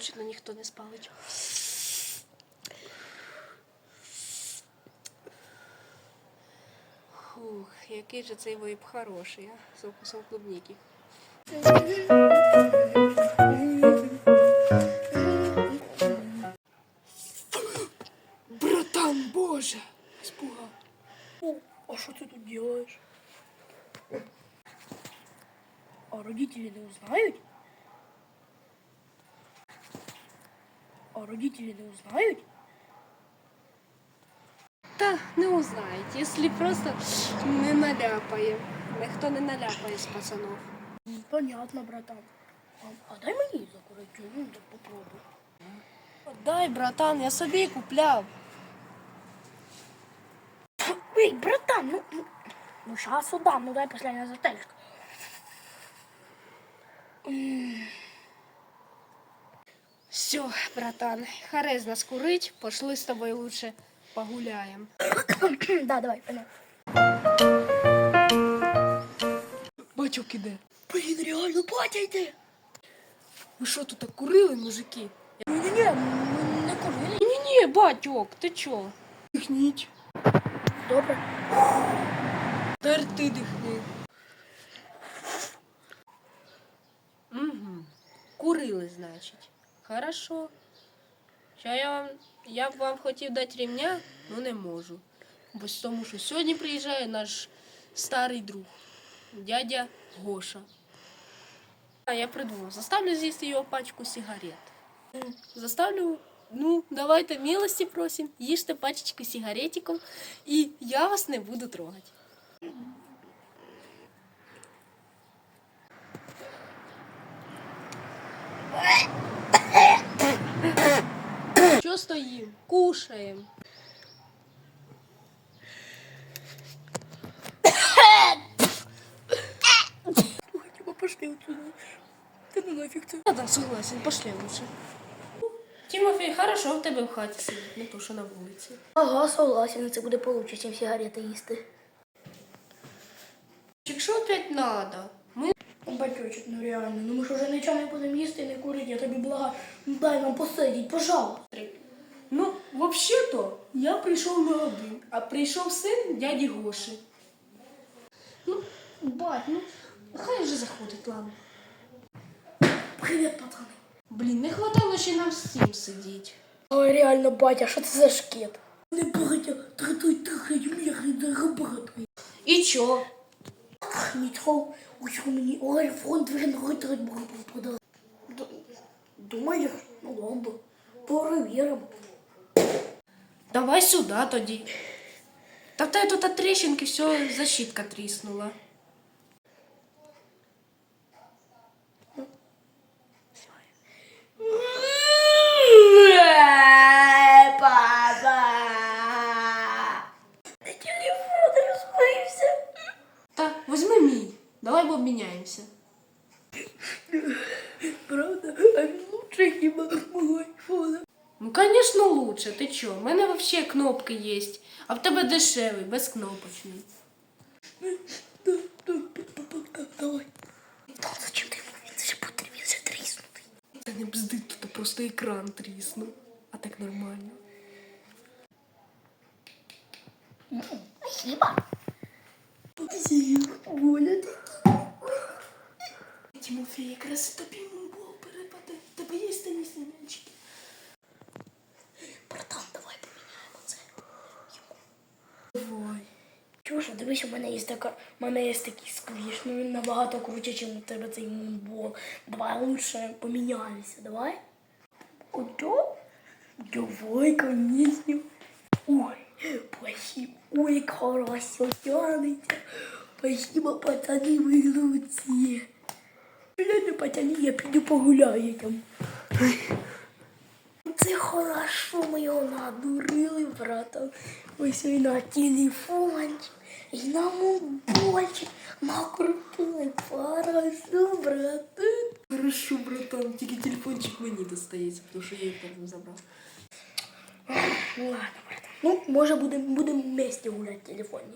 точно ніхто не спалить. Фух, який же цей вейп хороший, а? З укусом клубніки. Братан, боже! Испугал. О, а что ты тут делаешь? А родители не узнают? А родители не узнают? Та не узнають, якщо просто не наляпає. Ніхто не наляпає з пацанов. Понятно, братан. А, а дай мені закурити, ну так попробуй. Дай, братан, я собі купляв. Эй, братан, ну, ну, ну сейчас удам, ну дай последняя застелечка. Все, братан, харе з нас курить, пошли з тобою лучше погуляємо. да, давай, понятно. Батюк іде. Блин, реально, батя йде. Ви що тут так курили, мужики? Ні-ні-ні, ми не курили. Ні-ні, батьок, ти чо? Дихніть. Добре. Тепер ти дихни. Угу. Курили, значить. Хорошо. Ща я вам. Я б вам хотів дати рівня, ну не можу. Бо тому, що сьогодні приїжджає наш старий друг, дядя Гоша. А я придумав, заставлю з'їсти його пачку сигарет. Заставлю, ну, давайте милості просим, їжте пачечку сигаретиків, і я вас не буду трогати. Що стоїм? Пошли отсюда. Та ну нафіг це. Да, да, согласен, пошли лучше. Тимофей, хорошо в тебе в хаті сидить, не то, що на вулиці. Ага, согласен, це буде получше, ніж сигарети їсти. Якщо опять надо, ми Батючок, ну реально, ну ми ж уже нічого не будемо їсти, не курити, я тобі благаю, ну дай нам посидіть, пожалуйста. Взагалі-то, я прийшов не один, а прийшов син дяді Гоші. Ну, бать, ну, хай вже заходить, ладно. Привіт, пацани. Блін, не хватало ще нам всім сидіти. Ой, реально, батя, що це за шкет? Не батя, тратуй трахай, мірний дорогобратний. І чо? Нічого, ось у мені айфон 12 треба продати. Думаєш? Ну ладно, перевіримо. Давай сюди тоді. Та в тебе тут от тріщинки, все, защитка тріснула. Папа! Телефон розбився. Та возьми мій. Давай бо обміняємося. Правда? А він лучше хіба мого айфона. Ну, конечно, лучше. Ти чо? У мене вообще кнопки є. А в тебе дешевий, безкнопочний. Да, да, да, да, Давай. Та зачем ти йому? Він же потрібен, він же тріснутий. Та не бзди, тут просто екран тріснув. А так нормально. Спасибо. Спасибо, Оля. Тимофей, якраз і тобі дивись, у мене є така, у мене є такий сквіш, ну він набагато круче, ніж у тебе цей мумбол. Давай лучше поміняємося, давай. Ото? Давай, конечно. Ой, спасибо. Ой, хорошо тянете. Спасибо, пацаны, вы лучшие. Ладно, пацаны, я піду погуляю там. Це хорошо, ми його надурили, братан. Ось і на телефончик, і на мобільчик, на крутой. Хорошо, братан. Хорошо, братан, тільки телефончик мені достається, тому що я їх там забрав. Ладно, братан. Ну, може будемо будем вместе гуляти в телефоні.